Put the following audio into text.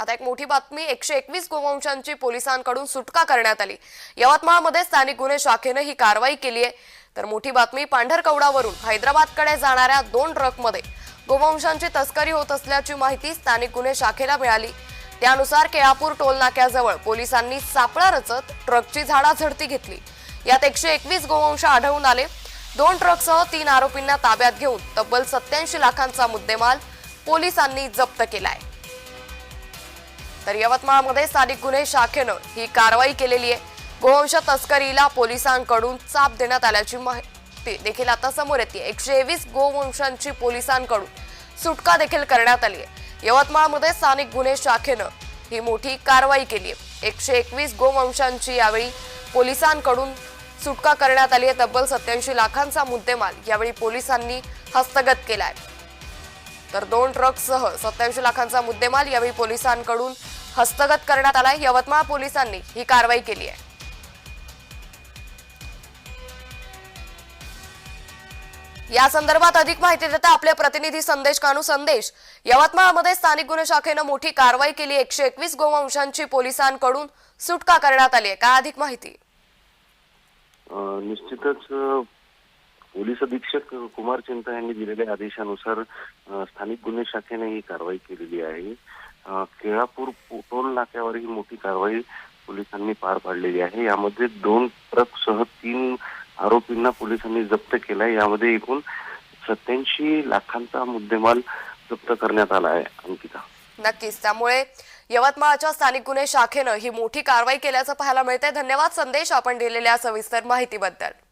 आता एक मोठी बातमी एकशे एकवीस गोवंशांची पोलिसांकडून सुटका करण्यात आली. यवतमाळमध्ये स्थानिक गुन्हे शाखेनं ही कारवाई केली आहे. तर मोठी बातमी पांढरकवडावरून हैदराबादकडे जाणाऱ्या दोन ट्रकमध्ये. गोवंशांची तस्करी होत असल्याची माहिती स्थानिक गुन्हे शाखेला मिळाली. त्यानुसार केळापूर टोल नाक्याजवळ पोलिसांनी सापळा रचत ट्रकची झाडाझडती घेतली. यात एकशे एकवीस गोवंश आढळून आले. दोन ट्रकसह तीन आरोपींना ताब्यात घेऊन तब्बल सत्याऐंशी लाखांचा मुद्देमाल पोलिसांनी जप्त केलाय. तर यवतमाळमध्ये स्थानिक गुन्हे शाखेनं ही कारवाई केलेली आहे. गोवंश तस्करीला पोलिसांकडून चाप देण्यात आल्याची माहिती देखील आता समोर येते. एकशे वीस गोवंशांची पोलिसांकडून सुटका देखील करण्यात आली आहे. यवतमाळमध्ये स्थानिक गुन्हे शाखेनं ही मोठी कारवाई केली आहे. एकशे एकवीस गोवंशांची यावेळी पोलिसांकडून सुटका करण्यात आली आहे. तब्बल सत्याऐंशी लाखांचा मुद्देमाल यावेळी पोलिसांनी हस्तगत केला आहे. तर दोन ट्रकसह सत्याऐंशी लाखांचा मुद्देमाल यावेळी पोलिसांकडून हस्तगत करण्यात आलाय. यवतमाळ पोलिसांनी ही कारवाई केली आहे. या संदर्भात अधिक माहिती देता आपले प्रतिनिधी संदेश कानू संदेश. यवतमाळमध्ये स्थानिक गुन्हे शाखेनं मोठी कारवाई केली. एकशे एकवीस गोवंशांची पोलिसांकडून सुटका करण्यात आली आहे. काय अधिक माहिती? निश्चितच पोलीस अधीक्षक कुमार चिंता यांनी दिलेल्या आदेशानुसार स्थानिक गुन्हे शाखेने ही कारवाई केलेली आहे. केळापूर टोल नाक्यावर ही मोठी कारवाई पोलिसांनी पार पाडलेली आहे. यामध्ये दोन ट्रक सह तीन आरोपींना पोलिसांनी जप्त केलाय यामध्ये एकूण सत्याऐंशी लाखांचा मुद्देमाल जप्त करण्यात आला आहे. अंकिता. नक्कीच. त्यामुळे यवतमाळच्या स्थानिक गुन्हे शाखेनं ही मोठी कारवाई केल्याचं पाहायला मिळतंय. धन्यवाद संदेश आपण दिलेल्या सविस्तर माहितीबद्दल.